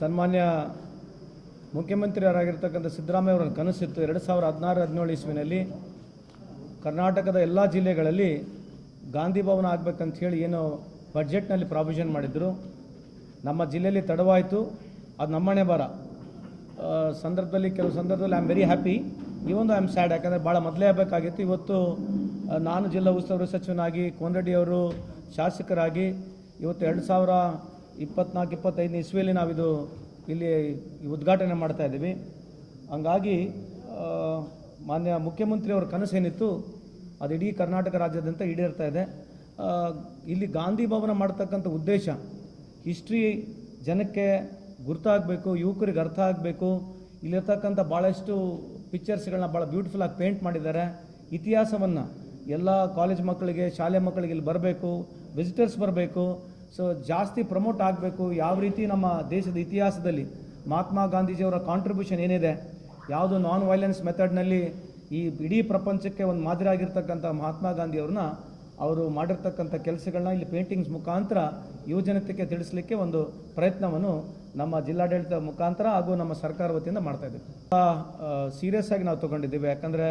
ಸನ್ಮಾನ್ಯ ಮುಖ್ಯಮಂತ್ರಿಯವರಾಗಿರ್ತಕ್ಕಂಥ ಸಿದ್ದರಾಮಯ್ಯ ಅವರ ಕನಸಿತ್ತು. ಎರಡು ಸಾವಿರ ಹದಿನಾರು, ಹದಿನೇಳು ಇಸ್ವಿನಲ್ಲಿ ಕರ್ನಾಟಕದ ಎಲ್ಲ ಜಿಲ್ಲೆಗಳಲ್ಲಿ ಗಾಂಧಿ ಭವನ ಆಗಬೇಕಂತ ಹೇಳಿ ಏನು ಬಜೆಟ್ನಲ್ಲಿ ಪ್ರಾವಿಷನ್ ಮಾಡಿದ್ರು. ನಮ್ಮ ಜಿಲ್ಲೆಯಲ್ಲಿ ತಡವಾಯಿತು. ಅದು ನಮ್ಮಣೆ ಬರ ಸಂದರ್ಭದಲ್ಲಿ ಕೆಲವು ಸಂದರ್ಭದಲ್ಲಿ ಐ ಆಮ್ ವೆರಿ ಹ್ಯಾಪಿ ಈ ಒಂದು ಐ ಆಮ್ ಸ್ಯಾಡ್ ಯಾಕಂದರೆ ಭಾಳ ಮೊದಲೇ ಆಗಬೇಕಾಗಿತ್ತು. ಇವತ್ತು ನಾನು ಜಿಲ್ಲಾ ಉಸ್ತುವಾರಿ ಸಚಿವನಾಗಿ, ಕೋನರೆಡ್ಡಿ ಅವರು ಶಾಸಕರಾಗಿ, ಇವತ್ತು ಎರಡು ಸಾವಿರ ಇಪ್ಪತ್ನಾಲ್ಕು, ಇಪ್ಪತ್ತೈದನೇ ಇಸ್ವಿಯಲ್ಲಿ ನಾವಿದು ಇಲ್ಲಿ ಉದ್ಘಾಟನೆ ಮಾಡ್ತಾ ಇದ್ದೀವಿ. ಹಂಗಾಗಿ ಮಾನ್ಯ ಮುಖ್ಯಮಂತ್ರಿಯವ್ರ ಕನಸೇನಿತ್ತು ಅದು ಇಡೀ ಕರ್ನಾಟಕ ರಾಜ್ಯಾದ್ಯಂತ ಈಡೇರ್ತಾ ಇದೆ. ಇಲ್ಲಿ ಗಾಂಧಿ ಭವನ ಮಾಡ್ತಕ್ಕಂಥ ಉದ್ದೇಶ, ಹಿಸ್ಟ್ರಿ ಜನಕ್ಕೆ ಗುರ್ತಾಗಬೇಕು, ಯುವಕರಿಗೆ ಅರ್ಥ ಆಗಬೇಕು. ಇಲ್ಲಿರ್ತಕ್ಕಂಥ ಭಾಳಷ್ಟು ಪಿಕ್ಚರ್ಸ್ಗಳನ್ನ ಭಾಳ ಬ್ಯೂಟಿಫುಲ್ಲಾಗಿ ಪೇಂಟ್ ಮಾಡಿದ್ದಾರೆ. ಇತಿಹಾಸವನ್ನು ಎಲ್ಲ ಕಾಲೇಜ್ ಮಕ್ಕಳಿಗೆ, ಶಾಲೆ ಮಕ್ಕಳಿಗೆ ಇಲ್ಲಿ ಬರಬೇಕು, ವಿಸಿಟರ್ಸ್ ಬರಬೇಕು. ಸೊ ಜಾಸ್ತಿ ಪ್ರಮೋಟ್ ಆಗಬೇಕು ಯಾವ ರೀತಿ ನಮ್ಮ ದೇಶದ ಇತಿಹಾಸದಲ್ಲಿ ಮಹಾತ್ಮ ಗಾಂಧೀಜಿಯವರ ಕಾಂಟ್ರಿಬ್ಯೂಷನ್ ಏನಿದೆ, ಯಾವುದು ನಾನ್ ವೈಲೆನ್ಸ್ ಮೆಥಡ್ನಲ್ಲಿ ಈ ಇಡೀ ಪ್ರಪಂಚಕ್ಕೆ ಒಂದು ಮಾದರಿ ಆಗಿರ್ತಕ್ಕಂಥ ಮಹಾತ್ಮ ಗಾಂಧಿಯವ್ರನ್ನ ಅವರು ಮಾಡಿರ್ತಕ್ಕಂಥ ಕೆಲಸಗಳನ್ನ ಇಲ್ಲಿ ಪೇಂಟಿಂಗ್ಸ್ ಮುಖಾಂತರ ಯುವಜನತೆಗೆ ತಿಳಿಸ್ಲಿಕ್ಕೆ ಒಂದು ಪ್ರಯತ್ನವನ್ನು ನಮ್ಮ ಜಿಲ್ಲಾಡಳಿತ ಮುಖಾಂತರ ಹಾಗೂ ನಮ್ಮ ಸರ್ಕಾರ ವತಿಯಿಂದ ಮಾಡ್ತಾ ಇದ್ದೀವಿ. ಸೀರಿಯಸ್ ಆಗಿ ನಾವು ತೊಗೊಂಡಿದ್ದೀವಿ. ಯಾಕಂದರೆ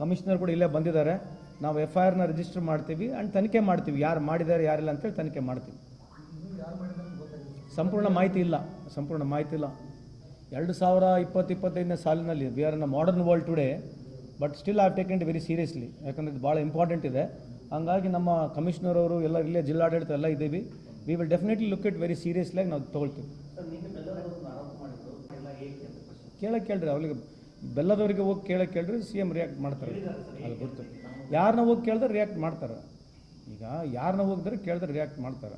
ಕಮಿಷನರ್ ಕೂಡ ಇಲ್ಲೇ ಬಂದಿದ್ದಾರೆ. ನಾವು ಎಫ್ ಐ ಆರ್ನ ರಿಜಿಸ್ಟರ್ ಮಾಡ್ತೀವಿ ಆ್ಯಂಡ್ ತನಿಖೆ ಮಾಡ್ತೀವಿ. ಯಾರು ಮಾಡಿದ್ದಾರೆ ಯಾರಿಲ್ಲ ಅಂತೇಳಿ ತನಿಖೆ ಮಾಡ್ತೀವಿ. ಸಂಪೂರ್ಣ ಮಾಹಿತಿ ಇಲ್ಲ. ಸಂಪೂರ್ಣ ಮಾಹಿತಿ ಇಲ್ಲ. ಎರಡು ಸಾವಿರ ಇಪ್ಪತ್ತು ಇಪ್ಪತ್ತೈದನೇ ಸಾಲಿನಲ್ಲಿ we are in a modern world today but still are taken it very seriously ಯಾಕಂದರೆ ಇದು ಭಾಳ ಇಂಪಾರ್ಟೆಂಟ್ ಇದೆ. ಹಂಗಾಗಿ ನಮ್ಮ ಕಮಿಷನರ್ ಅವರು ಎಲ್ಲ ಇಲ್ಲೇ ಜಿಲ್ಲಾಡಳಿತ ಎಲ್ಲ ಇದ್ದೀವಿ. We will definitely look it very seriously ನಾವು ತೊಗೊಳ್ತೀವಿ. ಕೇಳಕ್ಕೆ ಕೇಳ್ರಿ ಅವ್ರಿಗೆ ಬೆಲ್ಲದವರಿಗೆ ಹೋಗಿ ಕೇಳಕ್ಕೆ ಕೇಳಿದ್ರೆ ಸಿ ಎಂ ರಿಯಾಕ್ಟ್ ಮಾಡ್ತಾರೆ. ಅದು ಗೊತ್ತು. ಯಾರನ್ನ ಹೋಗಿ ಕೇಳಿದ್ರೆ ರಿಯಾಕ್ಟ್ ಮಾಡ್ತಾರೆ. ಈಗ ಯಾರನ್ನ ಹೋಗಿದ್ರೆ ಕೇಳಿದ್ರೆ ರಿಯಾಕ್ಟ್ ಮಾಡ್ತಾರೆ.